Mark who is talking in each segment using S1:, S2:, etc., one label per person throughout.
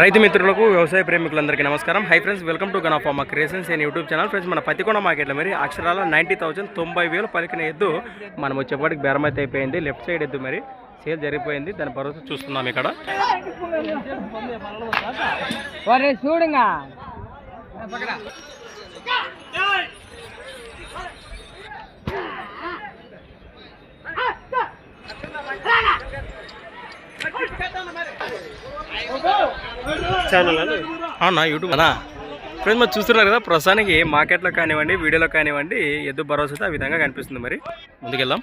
S1: రైతు మిత్రులకు వ్యవసాయ ప్రేమికులందరికీ నమస్కారం. హై ఫ్రెండ్స్ వెల్కమ్ టు గన్ ఆఫ్ మా creations and YouTube channel friends మన పత్తికొండ మార్కెట్లో మరి అక్షరాల నైంటీ థౌసండ్ తొంభై వేలు పలికిన ఎద్దు మనం వచ్చేప్పటికి బేరమైతే అయిపోయింది. లెఫ్ట్ సైడ్ ఎద్దు మరి సేల్ జరిగిపోయింది. దాని భరోసా చూస్తున్నాం ఇక్కడ.
S2: చూడంగా. చూడుగా
S1: అవునా యూట్యూబ్ అనా ఫ్రెండ్స్ మరి చూస్తున్నారు కదా ప్రస్తుతానికి మార్కెట్లో కానివ్వండి వీడియోలో కానివ్వండి ఎద్దు భరోసా అయితే ఆ విధంగా కనిపిస్తుంది మరి ముందుకెళ్దాం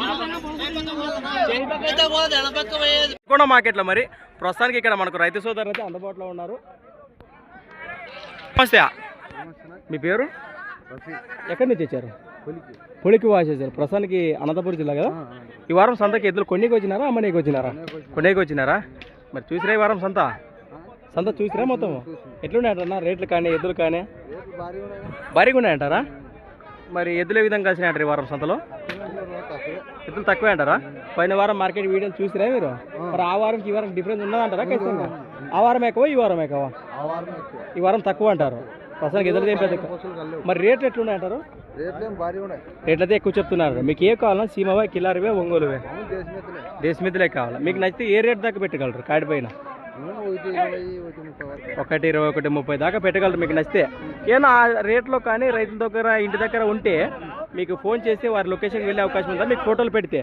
S1: కూడా మార్కెట్లో మరి. ప్రస్తుతానికి ఇక్కడ మనకు రైతు సోదరులు అయితే అందుబాటులో ఉన్నారు. నమస్తే మీ పేరు? ఎక్కడి నుంచి వచ్చారు? పొలికి వాసేసారు ప్రస్తుతానికి అనంతపురం జిల్లా కదా? ఈ వారం సంతకి ఎద్దులు కొన్నికి వచ్చినారా అమ్మనీకి వచ్చినారా? కొన్నికి వచ్చినారా? మరి చూసిరా ఈ వారం సంత? సంత చూసిరా మొత్తం ఎట్లున్నాయంటారా రేట్లు కానీ ఎద్దులు కానీ? భారీగా ఉన్నాయంటారా? మరి ఎద్దులు ఏ విధంగా కలిసినాయంటారు ఈ వారం సంతలో? ఎద్దులు తక్కువే అంటారా? పోయిన వారం మార్కెట్ వీడియోలు చూసిరా మీరు? మరి ఆ వారంకి ఈ వారం డిఫరెన్స్ ఉన్నదంటారా ఖచ్చితంగా? ఆ వారం ఎక్కువ ఈ వారం ఎక్కువ? ఈ వారం తక్కువ అంటారు. ప్రస్తుతానికి ఎదురు ఏం పెద్ద. మరి రేట్లు
S3: భారీ ఉన్నాయి.
S1: రేట్లు అయితే ఎక్కువ చెప్తున్నారు. మీకు ఏ కావాలన్నా సీమవే కిల్లారివే ఒంగోలువే. దేశమిద్దులే కావాలి? మీకు నచ్చితే ఏ రేట్ దాకా పెట్టగలరు? కాడి పైన?
S3: మేము ఒకటి ఇరవై ఒకటి ముప్పై
S1: దాకా పెట్టగలరు మీకు నచ్చితే. ఏమన్నా ఆ రేట్లో కానీ రైతుల దగ్గర ఇంటి దగ్గర ఉంటే మీకు ఫోన్ చేసి వారి లొకేషన్కి వెళ్ళే అవకాశం ఉందా? మీకు ఫోటోలు పెడితే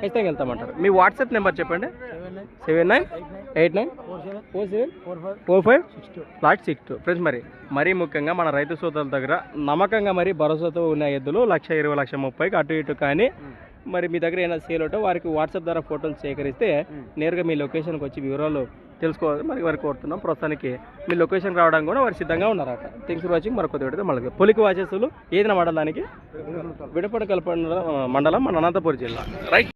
S1: ఖచ్చితంగా వెళ్తామంటారు. మీ వాట్సాప్ నెంబర్ చెప్పండి. Seven nine eight nine four seven four five last six two. Friends మరి మరీ ముఖ్యంగా మన రైతు సోదరుల దగ్గర నమ్మకంగా మరి భరోసాతో ఉన్న ఎద్దులు లక్ష ఇరవై లక్ష ముప్పైకి అటు ఇటు కానీ మరి మీ దగ్గర ఏమైనా సేల్ ఉంటే వారికి వాట్సాప్ ద్వారా ఫోటోలు సేకరిస్తే నేరుగా మీ లొకేషన్కి వచ్చి వివరాలు తెలుసుకోవాలి. మరి వారికి కోరుతున్నాం. ప్రస్తుతానికి మీ లొకేషన్ రావడానికి కూడా వారు సిద్ధంగా ఉన్నారట. Things watching. మరొక పెడితే మళ్ళీ పొలికి వాచేసులు ఏదైనా మండలానికి? విడపడ కల్పన మండలం మన అనంతపురం జిల్లా. రైట్.